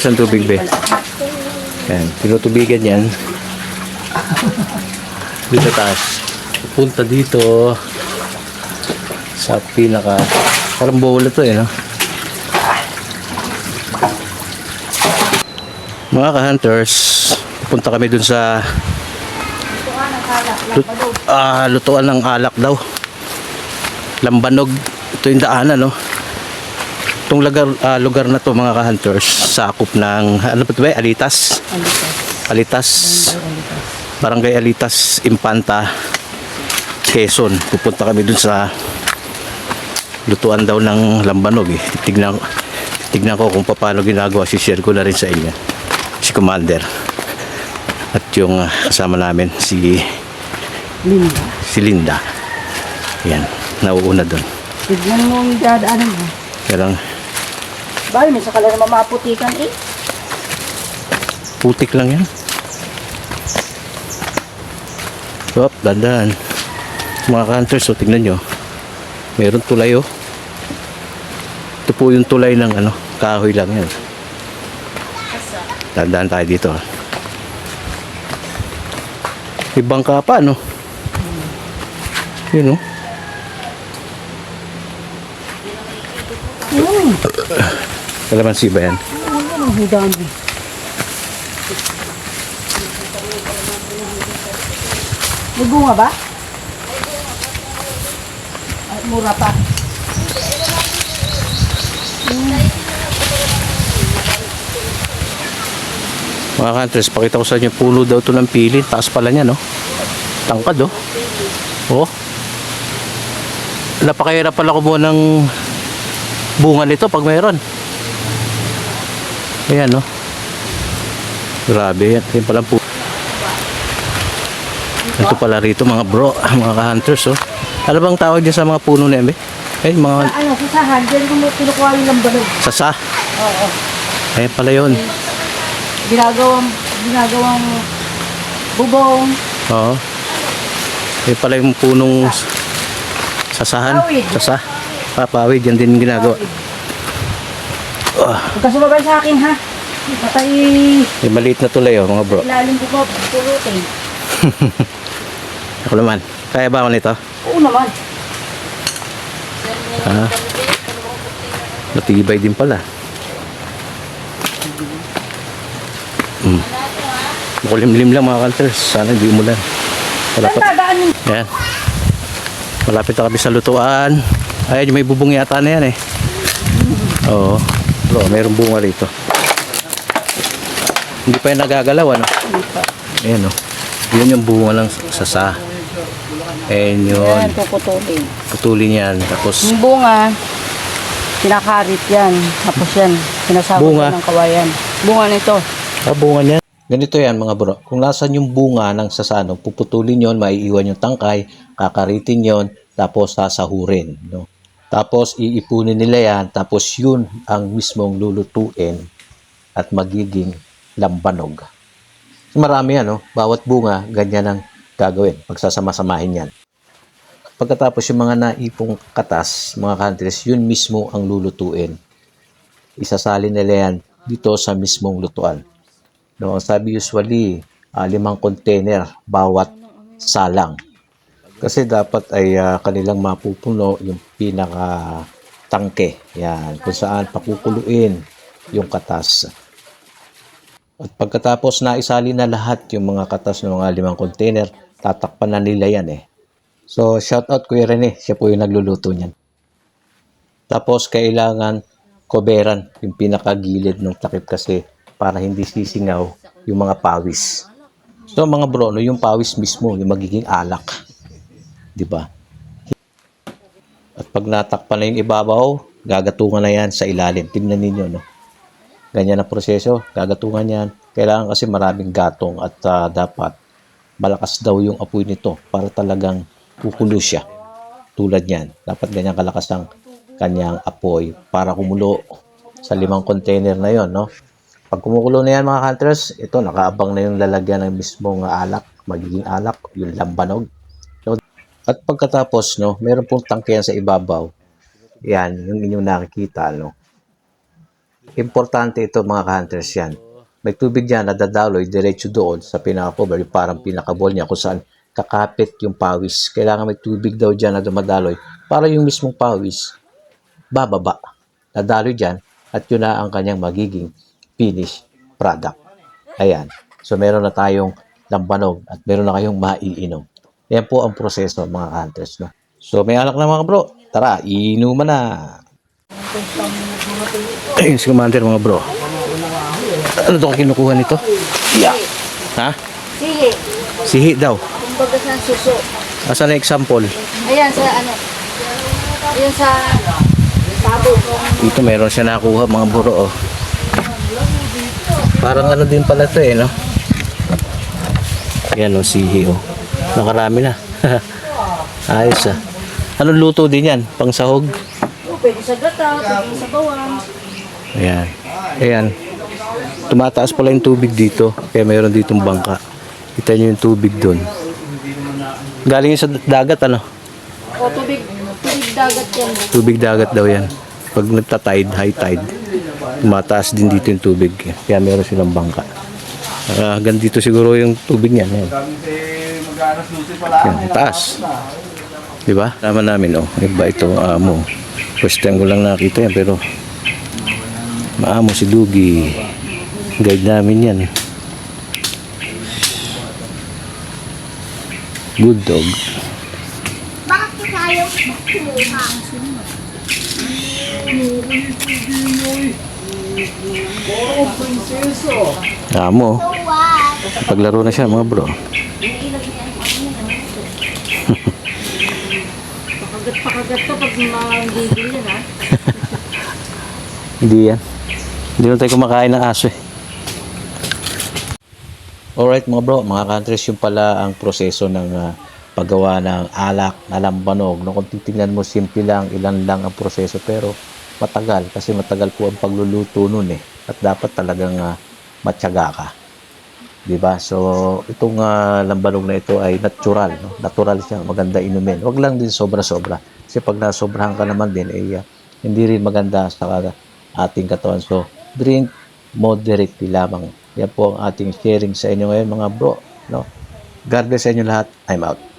Saan tubig, be? Yan. Tinutubigan yan. Dito taas. Punta dito. Sa pinaka... Parang bowl to eh, no? Mga ka-hunters, punta kami dun sa lut ah, lutuan ng alak daw. Lambanog. Ito yung daanan, no? Itong lugar, ah, lugar na to mga ka-hunters, sakop ng, ano ba ito ba? Alitas? Alitas. Barangay Alitas, Impanta, Quezon. Pupunta kami dun sa lutuan daw ng lambanog eh. Tignan, tignan ko kung paano ginagawa. Si-share ko na rin sa inyo. Si Commander. At yung ah, kasama namin, si Linda. si Linda. Yan, nauuna doon. Tignan mo yung dadaanan mo. Pero Bali, may sakala naman maputikan eh. putik lang yan. Hop, dandan. Mga hunters, so tingnan nyo. Meron tulay oh. Ito po yung tulay ng ano, kahoy lang yan. Dandan tayo dito. ah. May bangka pa, no? Yun, oh. Hmm. Kalamansi ba yan? Ano ang dami? May bunga ba? Ay, mura pa. Mga hunters, pakita ko sa inyo, puno daw to ng pili. Taas pala niya, no? Tangkad, oh. Oh. Napakahirap pala kumuha ng bunga nito pag mayroon. Ayan, no? Grabe, yan. Yan pala po. Ito pala rito, mga bro, mga ka-hunters, oh. Ano bang tawag dyan sa mga puno na yan, be? Eh, mga Sa ano, sa sahan, dyan kung kinukuha yung lambanog. sasa. Oo. Ayan pala yun. Ginagawang, ginagawang bubong. Oo. Yan pala yung punong sasahan. Pawid. Sasa. Papawid. Yan din ginagawa. Ah, Huwag ka sumabay sa akin ha. Patay may maliit na tulay oh, mga bro. ilalim ko ko, pulutin. Ako naman. Kaya ba ako nito? Oo naman. Ha? Matibay din pala. Hmm. Makulimlim lang mga kalters. Sana hindi umulan. Yung Ayan. Malapit na kami sa lutuan. Ayan, may bubong yata na yan eh. Oo. Bro, mayroong bunga rito. Hindi pa yan nagagalaw, ano? Ayan, oh. Yun yung bunga ng sasa. Ayan yun. Yan, puputulin. Putulin yan. Tapos, Yung bunga, kinakarit yan. Tapos yan, sinasabot Bunga? ng kawayan. Bunga nito. ah, bunga niya. Ganito yan mga bro. Kung nasan yung bunga ng sasano, puputulin yon, maiiwan yung tangkay, kakaritin yon, tapos sasahurin. No? Tapos iipunin nila yan, tapos yun ang mismong lulutuin at magiging lambanog. Marami yan, no? bawat bunga, ganyan ang gagawin. Pagsasama-samahin yan. Pagkatapos yung mga naipong katas, mga countries, yun mismo ang lulutuin. Isasalin nila yan dito sa mismong lutuan. No, sabi usually, ah, limang container bawat salang. Kasi dapat ay ah, kanilang mapupuno yung pinaka tangke. Yan, kung saan pakukuluin yung katas. At pagkatapos na isali na lahat yung mga katas ng mga limang container, tatakpan na nila yan eh. So, shout out Kuya Rene, siya po yung nagluluto niyan. Tapos, kailangan koberan yung pinakagilid ng takip kasi para hindi sisingaw yung mga pawis. So, mga bro, no, yung pawis mismo, yung magiging alak. Di ba? At pag natakpan na yung ibabaw, gagatungan na yan sa ilalim. Tingnan ninyo, no? Ganyan ang proseso, gagatungan yan. Kailangan kasi maraming gatong at ah, dapat malakas daw yung apoy nito para talagang kukulo siya. Tulad yan. Dapat ganyan kalakas ang kanyang apoy para kumulo sa limang container na yon, no? Pag kumukulo na yan mga hunters, ito nakaabang na yung lalagyan ng mismong alak, magiging alak, yung lambanog. At pagkatapos, no, meron pong tangke yan sa ibabaw. Yan, yung inyong nakikita, no? Importante ito mga ka-hunters yan. May tubig dyan na dadaloy diretso doon sa pinaka-cover, parang pinaka-ball niya kung saan kakapit yung pawis. Kailangan may tubig daw dyan na dumadaloy para yung mismong pawis bababa. Dadaloy dyan at yun na ang kanyang magiging finished product. Ayan. So meron na tayong lambanog at meron na kayong maiinom. Yan po ang proseso mga hunters. No? So may alak na mga bro. Tara, inuman na. Ayun si Commander mga bro. Ano daw kinukuha nito? Yeah. Ha? Sige, Sihi daw. kumbaga sa suso. Asan na example? Ayan sa ano. Ayan sa tabo. Dito meron siya nakuha mga buro oh. Parang ano din pala to eh no? Yan oh, sihi oh. Nakarami na. Ayos ah. Anong luto din yan? Pang sahog? Oh, pwede sa gata, pwede sa bawang. Ayan. Ayan. Tumataas pala yung tubig dito. Kaya mayroon ditong bangka. Kita nyo yung tubig doon. Galing yun sa dagat ano? O tubig, tubig dagat yan. Tubig dagat daw yan. Pag nagta-tide, high tide, tumataas din dito yung tubig. Kaya meron silang bangka. Uh, hanggang dito siguro yung tubig niyan. Yan. Yan, taas. Di ba? Tama namin, oh. Iba ito, amo. First time ko lang nakita yan, pero maamo si Dugi. Guide namin yan. Good dog. Amo. Paglaro na siya mga bro. Pakagat, pakagat ka pag manggigil yan ha. Hindi yan. Hindi na tayo kumakain ng aso eh. Alright mga bro, mga countries, yung pala ang proseso ng ah, paggawa ng alak na lambanog. No, kung titingnan mo, simple lang, ilan lang ang proseso, pero matagal, kasi matagal po ang pagluluto nun eh. At dapat talagang uh, matyaga ka. Di ba? So, itong ah, lambanog na ito ay natural. No? Natural siya, maganda inumin. Huwag lang din sobra-sobra. Kasi pag nasobrahan ka naman din, eh, ah, hindi rin maganda sa ating katawan. So, drink moderately lamang. Yan po ang ating sharing sa inyo ngayon mga bro. No? God bless sa inyo lahat. I'm out.